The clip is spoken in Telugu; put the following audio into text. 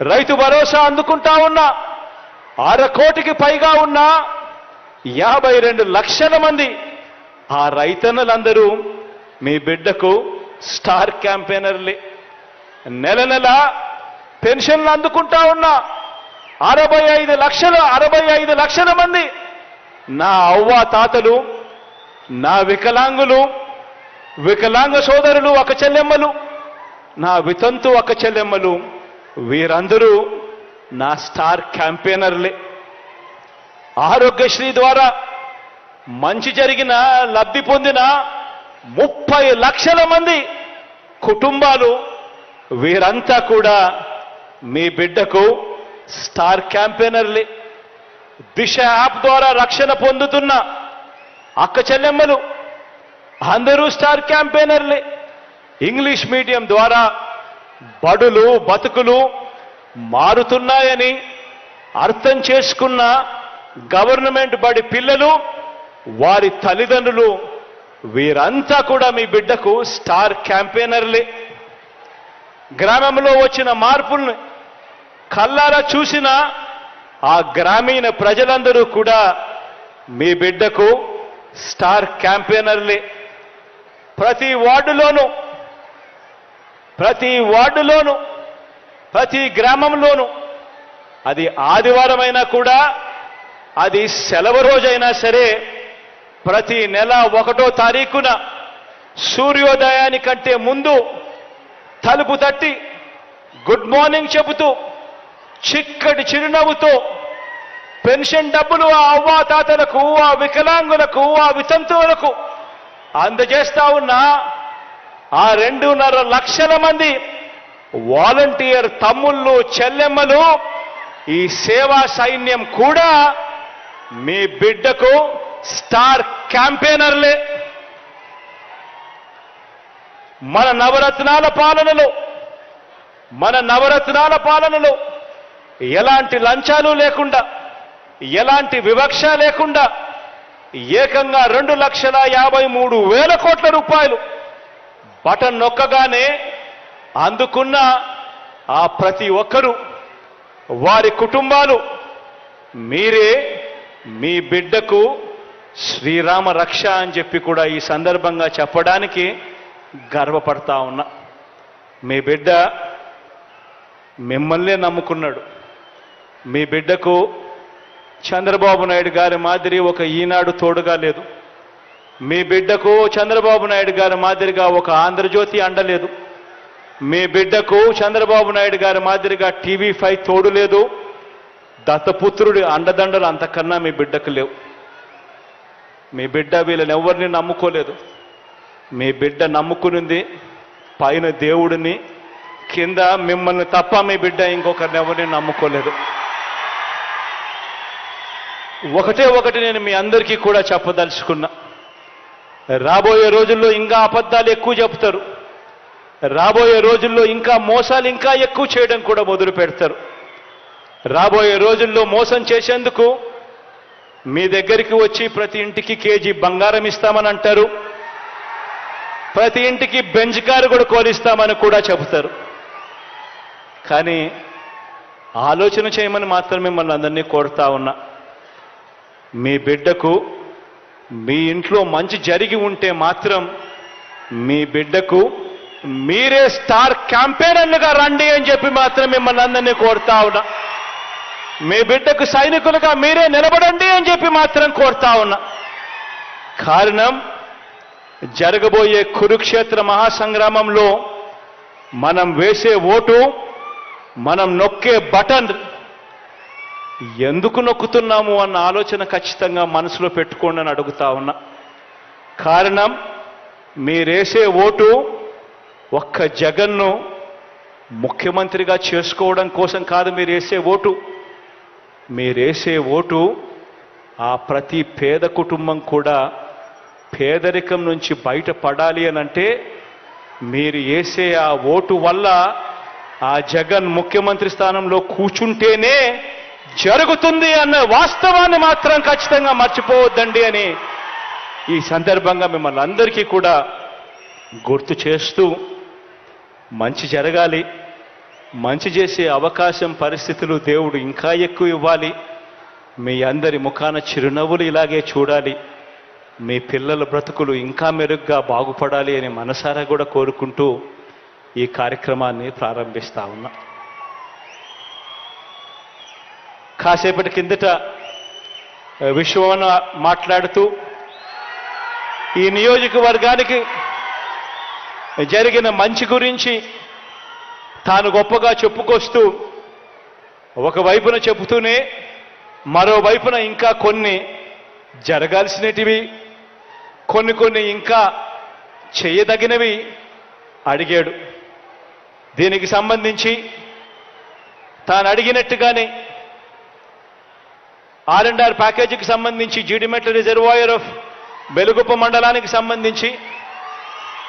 రైతు భరోసా అందుకుంటా ఉన్న అర కోటికి పైగా ఉన్న యాభై రెండు లక్షల మంది. ఆ రైతన్నలందరూ మీ బిడ్డకు స్టార్ క్యాంపెయినర్లే. నెల నెల పెన్షన్లు అందుకుంటా ఉన్న అరవై ఐదు లక్షలు అరవై ఐదు లక్షల మంది. నా అవ్వ తాతలు నా వికలాంగులు వికలాంగ సోదరులు ఒక చెల్లెమ్మలు నా వితంతు ఒక చెల్లెమ్మలు వీరందరూ నా స్టార్ క్యాంపెయినర్లే. ఆరోగ్యశ్రీ ద్వారా మంచి జరిగిన లబ్ధి పొందిన ముప్పై లక్షల మంది కుటుంబాలు వీరంతా కూడా మీ బిడ్డకు స్టార్ క్యాంపెయినర్లే. దిశ యాప్ ద్వారా రక్షణ పొందుతున్న అక్క చెల్లెమ్మలు అందరూ స్టార్ క్యాంపెయినర్లే. ఇంగ్లీష్ మీడియం ద్వారా బడులు బతుకులు మారుతున్నాయని అర్థం చేసుకున్న గవర్నమెంట్ బడి పిల్లలు వారి తల్లిదండ్రులు వీరంతా కూడా మీ బిడ్డకు స్టార్ క్యాంపెయినర్లే. గ్రామంలో వచ్చిన మార్పుల్ని కల్లారా చూసిన ఆ గ్రామీణ ప్రజలందరూ కూడా మీ బిడ్డకు స్టార్ క్యాంపెయినర్లే. ప్రతి వార్డులోనూ ప్రతి వార్డులోనూ ప్రతి గ్రామంలోనూ అది ఆదివారమైనా కూడా అది సెలవు రోజైనా సరే ప్రతి నెల ఒకటో తారీఖున సూర్యోదయానికంటే ముందు తలుపు తట్టి గుడ్ మార్నింగ్ చెబుతూ చిక్కటి చిరునవ్వుతో పెన్షన్ డబ్బులు ఆ అవ్వా తాతలకు ఆ వికలాంగులకు ఆ వితంతువులకు అందజేస్తా ఉన్న ఆ రెండున్నర లక్షల మంది వాలంటీర్ తమ్ముళ్ళు చెల్లెమ్మలు ఈ సేవా సైన్యం కూడా మీ బిడ్డకు స్టార్ క్యాంపెయినర్లే. మన నవరత్నాల పాలనలో మన నవరత్నాల పాలనలో ఎలాంటి లంచాలు లేకుండా ఎలాంటి వివక్ష లేకుండా ఏకంగా రెండు లక్షల యాభై మూడు వేల కోట్ల రూపాయలు బటన్ నొక్కగానే అందుకున్న ఆ ప్రతి ఒక్కరూ వారి కుటుంబాలు మీరే మీ బిడ్డకు శ్రీరామ రక్ష అని చెప్పి కూడా ఈ సందర్భంగా చెప్పడానికి గర్వపడతా ఉన్నా. మీ బిడ్డ మిమ్మల్నే నమ్ముకున్నాడు. మీ బిడ్డకు చంద్రబాబు నాయుడు గారి మాదిరి ఒక ఈనాడు తోడుగా లేదు. మీ బిడ్డకు చంద్రబాబు నాయుడు గారి మాదిరిగా ఒక ఆంధ్రజ్యోతి అండలేదు. మీ బిడ్డకు చంద్రబాబు నాయుడు గారి మాదిరిగా టీవీ ఫైవ్ తోడు లేదు దత్తపుత్రుడి అండదండలు అంతకన్నా మీ బిడ్డకు లేవు. మీ బిడ్డ వీళ్ళని ఎవరిని నమ్ముకోలేదు. మీ బిడ్డ నమ్ముకునింది పైన దేవుడిని కింద మిమ్మల్ని తప్ప మీ బిడ్డ ఇంకొకరిని ఎవరిని నమ్ముకోలేదు. ఒకటే ఒకటి నేను మీ అందరికీ కూడా చెప్పదలుచుకున్నా. రాబోయే రోజుల్లో ఇంకా అబద్ధాలు ఎక్కువ చెప్తారు రాబోయే రోజుల్లో ఇంకా మోసాలు ఇంకా ఎక్కువ చేయడం కూడా మొదలు పెడతారు. రాబోయే రోజుల్లో మోసం చేసేందుకు మీ దగ్గరికి వచ్చి ప్రతి ఇంటికి కేజీ బంగారం ఇస్తామని అంటారు. ప్రతి ఇంటికి బెంచ్ కారు కూడా కోరిస్తామని కూడా చెబుతారు. కానీ ఆలోచన చేయమని మాత్రం మిమ్మల్ని అందరినీ కోరుతా ఉన్నా. మీ బిడ్డకు మీ ఇంట్లో మంచి జరిగి ఉంటే మాత్రం మీ బిడ్డకు మీరే స్టార్ క్యాంపెయినర్లుగా రండి అని చెప్పి మాత్రం మిమ్మల్ని అందరినీ కోరుతా ఉన్నా. మీ బిడ్డకు సైనికులుగా మీరే నిలబడండి అని చెప్పి మాత్రం కోరుతా ఉన్నా. కారణం జరగబోయే కురుక్షేత్ర మహాసంగ్రామంలో మనం వేసే ఓటు మనం నొక్కే బటన్ ఎందుకు నొక్కుతున్నాము అన్న ఆలోచన ఖచ్చితంగా మనసులో పెట్టుకోండి అని అడుగుతా ఉన్నా. కారణం మీరేసే ఓటు ఒక్క జగన్ను ముఖ్యమంత్రిగా చేసుకోవడం కోసం కాదు మీరేసే ఓటు. మీరేసే ఓటు ఆ ప్రతి పేద కుటుంబం కూడా పేదరికం నుంచి బయటపడాలి అని అంటే మీరు వేసే ఆ ఓటు వల్ల ఆ జగన్ ముఖ్యమంత్రి స్థానంలో కూర్చుంటేనే జరుగుతుంది అన్న వాస్తవాన్ని మాత్రం ఖచ్చితంగా మర్చిపోవద్దండి అని ఈ సందర్భంగా మిమ్మల్ని అందరికీ కూడా గుర్తు చేస్తూ మంచి జరగాలి మంచి చేసే అవకాశం పరిస్థితులు దేవుడు ఇంకా ఎక్కువ ఇవ్వాలి. మీ అందరి ముఖాన చిరునవ్వులు ఇలాగే చూడాలి. మీ పిల్లల బ్రతుకులు ఇంకా మెరుగ్గా బాగుపడాలి అని మనసారా కూడా కోరుకుంటూ ఈ కార్యక్రమాన్ని ప్రారంభిస్తా ఉన్నా. కాసేపటి కిందట విశ్వమన్న మాట్లాడుతూ ఈ నియోజకవర్గానికి జరిగిన మంచి గురించి తాను గొప్పగా చెప్పుకొస్తూ ఒకవైపున చెబుతూనే మరోవైపున ఇంకా కొన్ని జరగాల్సినటివి కొన్ని కొన్ని ఇంకా చేయదగినవి అడిగాడు. దీనికి సంబంధించి తాను అడిగినట్టుగానే ఆర్ అండ్ ఆర్ ప్యాకేజీకి సంబంధించి జీడిమెట్ల రిజర్వాయర్ ఆఫ్ బెలుగుప్ప మండలానికి సంబంధించి